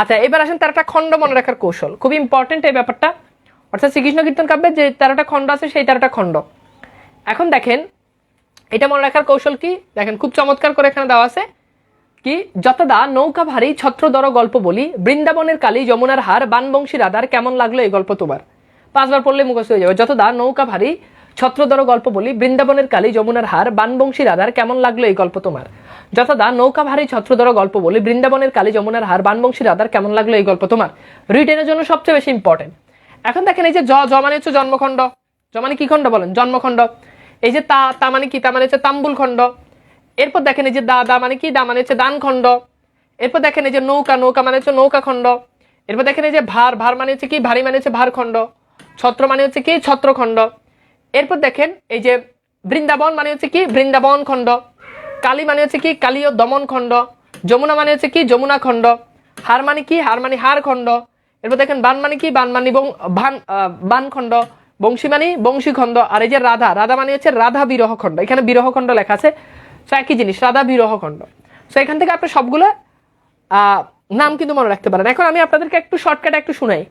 আচ্ছা এবার আসেন তেরোটা খণ্ড মনে রাখার কৌশল। খুব ইম্পর্টেন্ট এই ব্যাপারটা। অর্থাৎ শ্রীকৃষ্ণ কীর্তন কাব্যের যে তেরোটা খণ্ড আছে, সেই তেরোটা খণ্ড। এখন দেখেন, এটা মনে রাখার কৌশল কি? দেখেন, খুব চমৎকার করে এখানে দেওয়া আছে কি, যতদা নৌকা ভারী ছত্রদর গল্প বলি, বৃন্দাবনের কালী যমুনার হার, বানবংশী রাধার কেমন লাগল এই গল্প তোমার? পাঁচবার পড়লে মুখস্থ হয়ে যাবে, যতদা নৌকা ভারী ছত্রদর গল্প বলি, বৃন্দাবনের কালী যমুনার হার, বানবংশী রাধার কেমন লাগল এই গল্প তোমার? যতদা নৌকা ভারী ছত্রদর গল্প বলি বৃন্দাবনের কালী যমুনার হার বানবংশী রাধার কেমন লাগল এই গল্প তোমার? রিটেনের জন্য সবচেয়ে বেশি ইম্পর্টেন্ট এখন দেখেন এই যে জ জ মানে হচ্ছে জন্মখণ্ড। জ মানে কি খণ্ড বলেন? জন্মখণ্ড। এই যে তা তা মানে কি? তা মানে হচ্ছে তাম্বুল খণ্ড। এরপর দেখেন এই যে দা দা মানে কি? দা মানে হচ্ছে দান খণ্ড। এরপর দেখেন এই যে নৌকা নৌকা মানে হচ্ছে নৌকা খণ্ড। এরপর দেখেন এই যে ভার ভার মানে হচ্ছে কি? ভারী মানে হচ্ছে ভার খণ্ড। ছত্র মানে হচ্ছে কি? ছত্র খণ্ড এরপর দেখেন এই যে বৃন্দাবন মানে হচ্ছে কি? বৃন্দাবন খণ্ড। কালী মানে হচ্ছে কি, কালীয় দমন খণ্ড, যমুনা মানে হচ্ছে কি, যমুনা খণ্ড, হার মানে কি, হার মানে হার খণ্ড। এরপর দেখেন, বান মানে কি, বান মানে বান খণ্ড, বংশী মানে বংশী খণ্ড, আর এই যে রাধা রাধা মানে হচ্ছে রাধা বিরহ খণ্ড, এখানে বিরহ খণ্ড লেখা আছে। তো একই জিনিস, রাধা বিরহ খণ্ড। তো এখান থেকে আপনি সবগুলো নাম কিন্তু মনে রাখতে পারেন। এখন আমি আপনাদেরকে একটু শর্টকাট একটু শুনাই।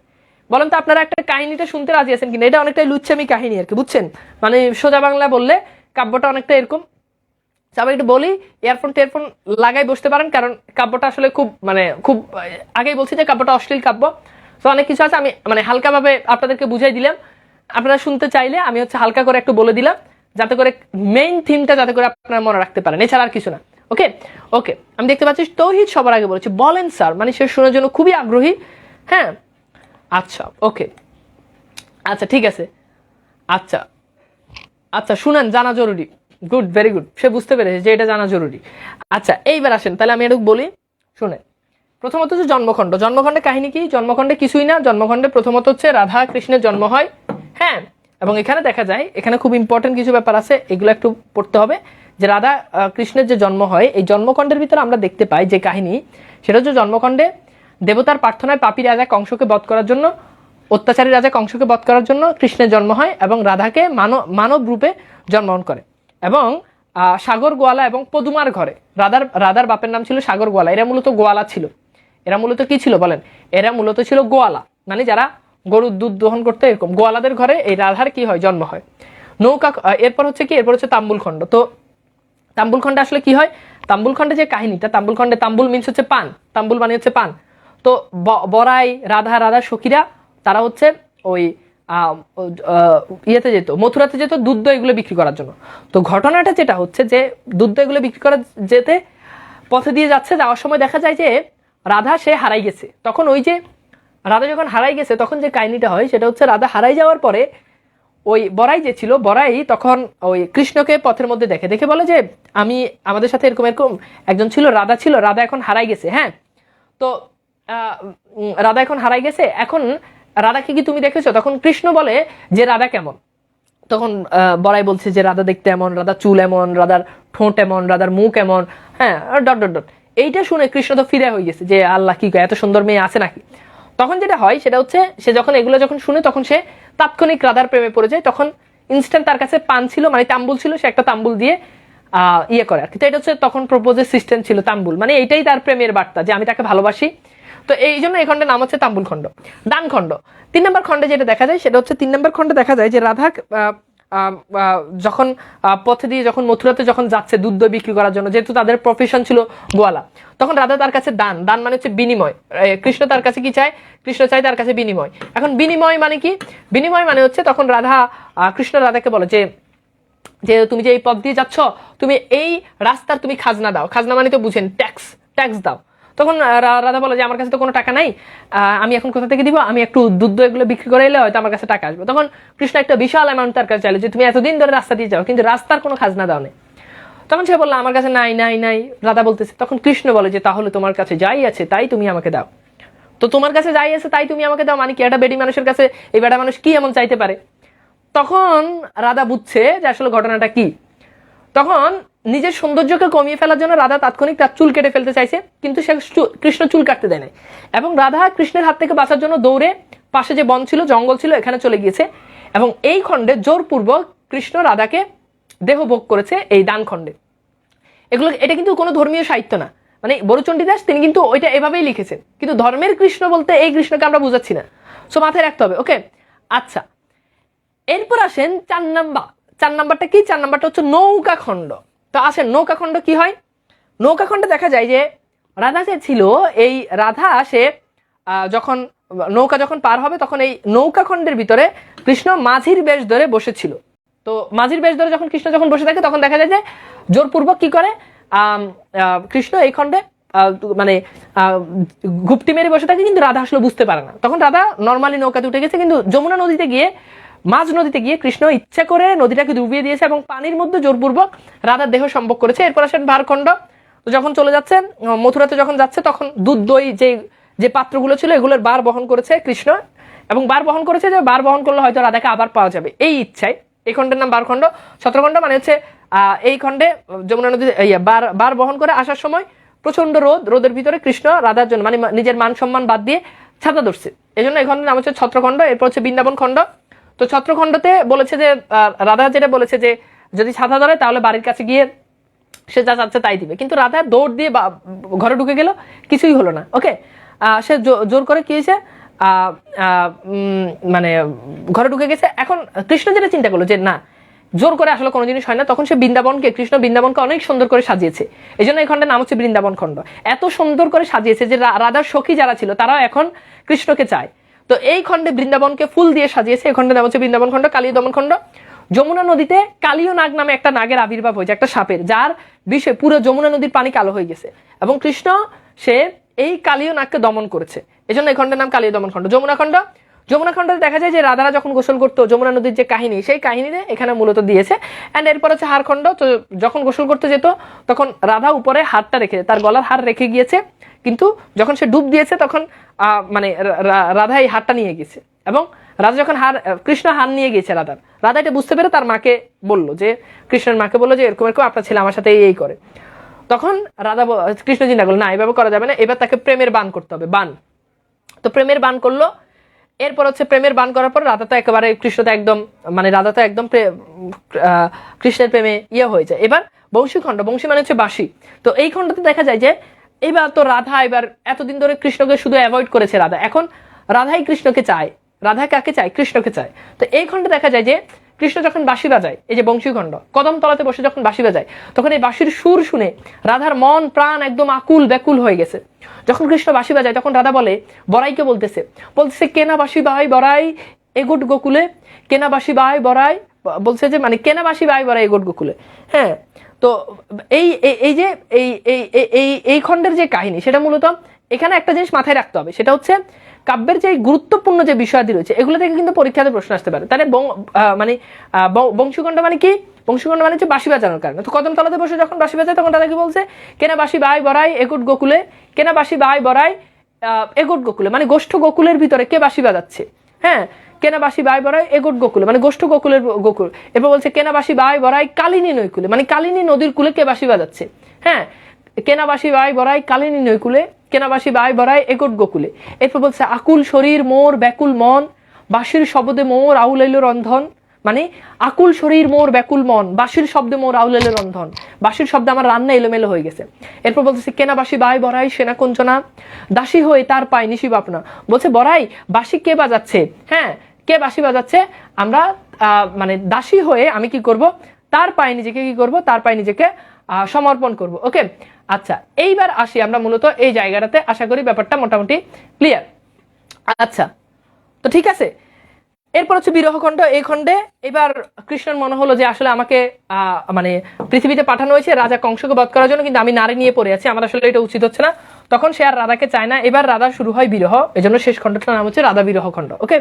বলেন তো, আপনারা একটা কাহিনীটা শুনতে রাজি আছেন কিনা? এটা অনেকটাই লুচ্ছামি কাহিনী আর কি, বুঝছেন? মানে সোজা বাংলা বললে কাব্যটা অনেকটা এরকম। আমি একটু বলি ইয়ারফোন টেয়ারফোন লাগাই বসতে পারেন, কারণ কাব্যটা আসলে খুব মানে খুব, আগেই বলছি যে কাব্যটা অশ্লীল কাব্য। তো অনেক কিছু আছে, আমি মানে হালকাভাবে আপনাদেরকে বুঝাই দিলাম। আপনারা শুনতে চাইলে আমি হচ্ছে হালকা করে একটু বলে দিলাম, যাতে করে মেইন থিমটা যাতে করে আপনারা মনে রাখতে পারেন। এছাড়া আর কিছু না। ওকে ওকে আমি দেখতে পাচ্ছি তৌহিদ সবার আগে বলেছি, বলেন স্যার মানে সে শোনার জন্য খুবই আগ্রহী। হ্যাঁ? আচ্ছা ওকে আচ্ছা ঠিক আছে। আচ্ছা। আচ্ছা শুনেন, জানা জরুরি। গুড ভেরি গুড সে বুঝতে পেরেছে যে এটা জানা জরুরি। আচ্ছা এইবার আসেন, তাহলে আমি একটু বলি। শুনেন, প্রথমত হচ্ছে জন্মখণ্ড। জন্মখণ্ডে কাহিনী কি? জন্মখণ্ডে কিছুই না। জন্মখণ্ডে প্রথমত হচ্ছে রাধা কৃষ্ণের জন্ম হয়। হ্যাঁ এবং এখানে দেখা যায়, এখানে খুব ইম্পর্টেন্ট কিছু ব্যাপার আছে, এগুলো একটু পড়তে হবে। যে রাধা কৃষ্ণের যে জন্ম হয়, এই জন্মখণ্ডের ভিতরে আমরা দেখতে পাই যে কাহিনী, সেটা হচ্ছে জন্মখণ্ডে দেবতার প্রার্থনায় পাপি রাজা কংসকে বধ করার জন্য, অত্যাচারী রাজা কংসকে বধ করার জন্য কৃষ্ণের জন্ম হয় এবং রাধাকে মানব মানব রূপে জন্মগ্রহণ করে। এবং সাগর গোয়ালা এবং পদুমার ঘরে। রাধার রাধার বাপের নাম ছিল সাগর গোয়ালা। এরা মূলত গোয়ালা ছিল। এরা মূলত কি ছিল বলেন? এরা মূলত ছিল গোয়ালা। মানে যারা গরুর দুধ দহন করতে এরকম। গোয়ালাদের ঘরে এই রাধার কি হয়? জন্ম হয়। নৌকা এরপর হচ্ছে কি? এরপর হচ্ছে তাম্বুল খণ্ড। তো তাম্বুল খণ্ডে আসলে কি হয়? তাম্বুল খণ্ডে যে কাহিনীটা, তাম্বুল খণ্ডে তাম্বুল মিনস হচ্ছে পান। তাম্বুল মানে হচ্ছে পান। তো ব- বড়াই, রাধা রাধা সখীরা, তারা হচ্ছে ওই ইয়েতে যেত, মথুরাতে যেত দুধ এগুলো বিক্রি করার জন্য। তো ঘটনাটা যেটা হচ্ছে যে, দুধ এগুলো বিক্রি করা যেতে পথে দিয়ে যাচ্ছে, যাওয়ার সময় দেখা যায় যে, রাধা, সে হারাই গেছে। তখন ওই যে, রাধা যখন হারাই গেছে, তখন যে কাহিনীটা হয়, সেটা হচ্ছে রাধা হারাই যাওয়ার পরে, ওই বড়াই যে ছিল, বড়াই তখন ওই কৃষ্ণকে পথের মধ্যে দেখে। দেখে বলে যে, আমি, আমাদের সাথে এরকম এরকম একজন ছিল, রাধা ছিল, রাধা এখন হারাই গেছে। হ্যাঁ? তো রাধা এখন হারাই গেছে। এখন রাধাকে কি তুমি দেখেছ? তখন কৃষ্ণ বলে যে, রাধা কেমন? তখন বড়াই বলছে যে, রাধা দেখতে এমন, রাধা চুল এমন, রাধার ঠোঁট এমন, রাধার মুখ এমন। হ্যাঁ ডট ডট ডট। এইটা শুনে কৃষ্ণ তো ফিরে হয়ে গেছে যে, আল্লাহ, কি এত সুন্দর মেয়ে আছে নাকি? তখন যেটা হয়, সেটা হচ্ছে, সে যখন এগুলো যখন শুনে, তখন সে তাৎক্ষণিক রাধার প্রেমে পড়ে যায়। তখন ইনস্ট্যান্ট তার কাছে পান ছিল মানে তাম্বুল ছিল, সে একটা তাম্বুল দিয়ে ইয়ে করে আর কি। তো এটা হচ্ছে তখন প্রপোজের সিস্টেম ছিল, তাম্বুল। মানে এইটাই তার প্রেমের বার্তা, যে, আমি তাকে ভালোবাসি তো এই জন্য এই খণ্ডের নাম হচ্ছে তাম্বুল খণ্ড। দান খণ্ড। তিন নম্বর খণ্ডে যেটা দেখা যায়, সেটা হচ্ছে তিন নম্বর খণ্ডে দেখা যায় যে রাধা যখন পথে দিয়ে যখন মথুরাতে যখন যাচ্ছে দুধ দই বিক্রি করার জন্য, যেহেতু তাদের প্রফেশন ছিল গোয়ালা, তখন রাধা তার কাছে দান। দান মানে হচ্ছে বিনিময়। কৃষ্ণ তার কাছে কি চায়? কৃষ্ণ চায় তার কাছে বিনিময়। এখন বিনিময় মানে কি? বিনিময় মানে হচ্ছে তখন রাধা কৃষ্ণ রাধাকে বলে যে যে তুমি যে এই পথ দিয়ে যাচ্ছ, তুমি এই রাস্তার তুমি খাজনা দাও। খাজনা মানে তো বুঝেন ট্যাক্স ট্যাক্স দাও। তখন রাধা বলে যে, আমার কাছে তো কোনো টাকা নাই আমি এখন কোথা থেকে দিব? আমি একটু দুধ এগুলো বিক্রি করে এলে হয়তো আমার কাছে টাকা আসবে। তখন কৃষ্ণ একটা বিশাল অ্যামাউন্ট তার কাছে চাইলো যে, তুমি এতদিন ধরে রাস্তা দিয়ে যাও, কিন্তু রাস্তার কোনো খাজনা দাও নেই তখন সে বলল, আমার কাছে নাই নাই নাই। রাধা বলতেছে, তখন কৃষ্ণ বলে যে, তাহলে তোমার কাছে যাই আছে, তাই তুমি আমাকে দাও। তো তোমার কাছে যাই আছে, তাই তুমি আমাকে দাও মানে কি, একটা বেডি মানুষের কাছে এই বেটা মানুষ কি এমন চাইতে পারে? তখন রাধা বুঝছে যে, আসলে ঘটনাটা কি। তখন নিজের সৌন্দর্যকে কমিয়ে ফেলার জন্য রাধা তাৎক্ষণিক তার চুল কেটে ফেলতে চাইছে, কিন্তু সে কৃষ্ণ চুল কাটতে দেয় নাই। এবং রাধা কৃষ্ণের হাত থেকে বাঁচার জন্য দৌড়ে পাশে যে বন ছিল, জঙ্গল ছিল, এখানে চলে গিয়েছে। এবং এই খণ্ডে জোরপূর্বক কৃষ্ণ রাধাকে দেহ ভোগ করেছে এই দান খণ্ডে। এগুলো, এটা কিন্তু কোনো ধর্মীয় সাহিত্য না। মানে বড়চণ্ডী দাস তিনি কিন্তু ওইটা এভাবেই লিখেছেন। কিন্তু ধর্মের কৃষ্ণ বলতে এই কৃষ্ণকে আমরা বুঝাচ্ছি না। সো মাথায় রাখতে হবে ওকে আচ্ছা। এরপর আসেন চার নাম্বার। চার নাম্বারটা কি? চার নাম্বারটা হচ্ছে নৌকা খণ্ড। তো আসেন, নৌকা খণ্ড কি হয়? নৌকা খণ্ডে দেখা যায় যে রাধা যে ছিল, এই রাধা সে যখন, নৌকা যখন পার হবে, তখন এই নৌকা খণ্ডের ভিতরে কৃষ্ণ মাঝির বেশ ধরে বসেছিল। তো মাঝির বেশ ধরে যখন কৃষ্ণ যখন বসে থাকে, তখন দেখা যায় যে জোরপূর্বক কি করে? কৃষ্ণ এই খণ্ডে মানে গুপ্তি মেরে বসে থাকে, কিন্তু রাধা আসলে বুঝতে পারে না। তখন রাধা নর্মালি নৌকাতে উঠে গেছে, কিন্তু যমুনা নদীতে গিয়ে মাঝ নদীতে গিয়ে কৃষ্ণ ইচ্ছা করে নদীটাকে ডুবিয়ে দিয়েছে এবং পানির মধ্যে জোরপূর্বক রাধার দেহ সম্ভব করেছে। এরপর আসেন ভারখণ্ড। যখন চলে যাচ্ছে মথুরাতে যখন যাচ্ছে, তখন দুধ, দই যে যে পাত্রগুলো ছিল, এগুলোর বার বহন করেছে কৃষ্ণ। এবং বার বহন করেছে যে বার বহন করলে হয়তো রাধাকে আবার পাওয়া যাবে। এই ইচ্ছায়, এই খণ্ডের নাম বারখণ্ড সতেরোখণ্ড মানে হচ্ছে এই খণ্ডে যমুনা নদী বার বার বহন করে আসার সময় প্রচণ্ড রোদ, রোদের ভিতরে কৃষ্ণ রাধার জন্য মানে নিজের মান সম্মান বাদ দিয়ে ছাতা ধরছে। এই জন্য এই খণ্ডের নাম হচ্ছে ছত্রখণ্ড, এরপর হচ্ছে বৃন্দাবন খণ্ড। তো ছত্রখণ্ডতে বলেছে যে রাধা যেটা বলেছে যে, যদি ছাতা ধরে তাহলে বাড়ির কাছে গিয়ে সে যা চাচ্ছে তাই দিবে। কিন্তু রাধা দৌড় দিয়ে ঘরে ঢুকে গেল, কিছুই হলো না। ওকে সে জোর করে কি হয়েছে? মানে ঘরে ঢুকে গেছে। এখন কৃষ্ণ যেটা চিন্তা করল যে, না, জোর করে আসলে কোনো জিনিস হয় না, তখন সে বৃন্দাবনকে, কৃষ্ণ বৃন্দাবনকে অনেক সুন্দর করে সাজিয়েছে। এই জন্য এই নাম হচ্ছে বৃন্দাবন খণ্ড। এত সুন্দর করে সাজিয়েছে যে রাধার সখী যারা ছিল, তারাও এখন কৃষ্ণকে চায়। তো এই খণ্ডে বৃন্দাবনকে ফুল দিয়ে সাজিয়েছে। এই খণ্ডের নাম হচ্ছে বৃন্দাবন খণ্ড কালী দমন খণ্ড। যমুনা নদীতে কালীয় নাগ নামে একটা নাগের আবির্ভাব হয়েছে, একটা সাপের, যার বিষয়ে পুরো যমুনা নদীর পানি কালো হয়ে গেছে। এবং কৃষ্ণ, সে এই কালীয় নাগকে দমন করেছে। এই জন্য এই খণ্ডের নাম কালীয় দমন খণ্ড। যমুনা খণ্ড যমুনা খণ্ডে দেখা যায় যে রাধারা যখন গোসল করতো, যমুনা নদীর যে কাহিনী, সেই কাহিনীতে এখানে মূলত দিয়েছে। অ্যান্ড এরপর হচ্ছে হারখণ্ড তো যখন গোসল করতে যেত, তখন রাধা উপরে হারটা রেখে, তার গলার হার রেখে গিয়েছে। কিন্তু যখন সে ডুব দিয়েছে, তখন মানে রাধা এই হারটা নিয়ে গেছে। এবং রাজা যখন হার কৃষ্ণ হার নিয়ে গিয়েছে রাধার, রাধা এটা বুঝতে পেরে তার মাকে বলল যে, কৃষ্ণের মাকে বলল যে, এরকম এরকম আপনার ছেলে আমার সাথে এই করে। তখন রাধা কৃষ্ণ চিন্তা করল, না, এভাবে করা যাবে না। এবার তাকে প্রেমের বান করতে হবে, বান। তো প্রেমের বান করল এরপর হচ্ছে প্রেমের বান করার পর রাধা তো একেবারে কৃষ্ণ তো একদম মানে রাধা তো একদম কৃষ্ণের প্রেমে ইয়ে হয়ে যায়। এবার বংশী খণ্ড বংশী মানে হচ্ছে বাসি তো এই খণ্ডতে দেখা যায় যে, এবার তো রাধা এবার এতদিন ধরে কৃষ্ণকে শুধু অ্যাভয়েড করেছে রাধা। এখন রাধাই কৃষ্ণকে চায়। রাধা কাকে চায়? কৃষ্ণকে চায়। তো এই খণ্ডে দেখা যায় যে কৃষ্ণ যখন বাঁশি বাজায়, এই যে বংশীখণ্ড কদম তলাতে বসে যখন বাঁশি বাজায়, তখন এই বাঁশির সুর শুনে রাধার মন, প্রাণ একদম আকুল ব্যাকুল হয়ে গেছে। যখন কৃষ্ণ বাঁশি বাজায়, তখন রাধা বলে, বড়াইকে বলতেছে বলতেছে, কেনা বাঁশি বাই বড়াই এগুট গোকুলে, কেনা বাঁশি বাই বড়াই বলছে যে মানে কেনা বাঁশি বাই বড়াই এগুট গোকুলে হ্যাঁ? তো এই, এই- যে এই- এই এই খণ্ডের যে কাহিনী, সেটা মূলত এখানে একটা জিনিস মাথায় রাখতে হবে, সেটা হচ্ছে কাব্যের যে গুরুত্বপূর্ণ যে বিষয়াদি রয়েছে এগুলো থেকে কিন্তু পরীক্ষাতে প্রশ্ন আসতে পারে। তাহলে মানে আহ, ব- মানে কি? বংশীখণ্ড মানে হচ্ছে বাঁশি বাজানোর কারণে। তো কদম তলাতে বসে যখন বাঁশি বাজায় তখন তারা কি বলছে? কেনা বাঁশি বাই বড়াই এগুট গোকুলে কেনা বাঁশি বাই বড়াই এগুট গোকুলে মানে গোষ্ঠ গোকুলের ভিতরে কে বাঁশি বাজাচ্ছে? হ্যাঁ কেনাবাসী বাই বড়াই এগুট গোকুলে মানে গোষ্ঠ গোকুলের গোকুল। এরপর বলছে কেনাবাসী বাই বড়াই কালিনী নৈকুলে মানে কালিনী নদীর কুলে কে বাসি বাজাচ্ছে? হ্যাঁ কেনাবাসী বাই বড়াই কালিনী নৈকুলে কেনাবাসী বাই বড়াই এগুট গোকুলে। এরপর বলছে, আকুল শরীর, মোর ব্যাকুল মন, বাঁশির শব্দে মোর আউলাইল রন্ধন। মানে আকুল শরীর, মোর ব্যাকুল মন, বাঁশির শব্দে মোর আউলাইল রন্ধন। বাঁশির শব্দে আমার রান্না এলোমেলো হয়ে গেছে। এরপর বলতেছে, কেনাবাসী বাই বড়াই, সেনা কঞ্চনা, দাসী হয়ে তার পায় নিশি বাপনা বলছে, বড়াই বাসি কে বাজাচ্ছে? হ্যাঁ কে বাসি বাজাচ্ছে? আমরা মানে দাসী হয়ে আমি কি করব? তার পায়ে নিজেকে কি করব? তার পায়ে নিজেকে সমর্পণ করব, ওকে? আচ্ছা এইবার আসি আমরা মূলত এই জায়গাটাতে। আশা করি ব্যাপারটা মোটামুটি ক্লিয়ার আচ্ছা তো ঠিক আছে। এরপর হচ্ছে বিরহ খণ্ড। এই খণ্ডে এবার কৃষ্ণের মনে হলো যে আসলে আমাকে মানে পৃথিবীতে পাঠানো হয়েছে, রাজা কংসকে বধ করার জন্য, কিন্তু আমি নারী নিয়ে পড়ে আছি। আমার আসলে এটা উচিত হচ্ছে না। তখন সে আর রাধাকে চায় না। এবার রাধা শুরু হয় বিরহ। এই জন্য শেষ খণ্ডটার নাম হচ্ছে রাধা বিরহ খণ্ড, ওকে?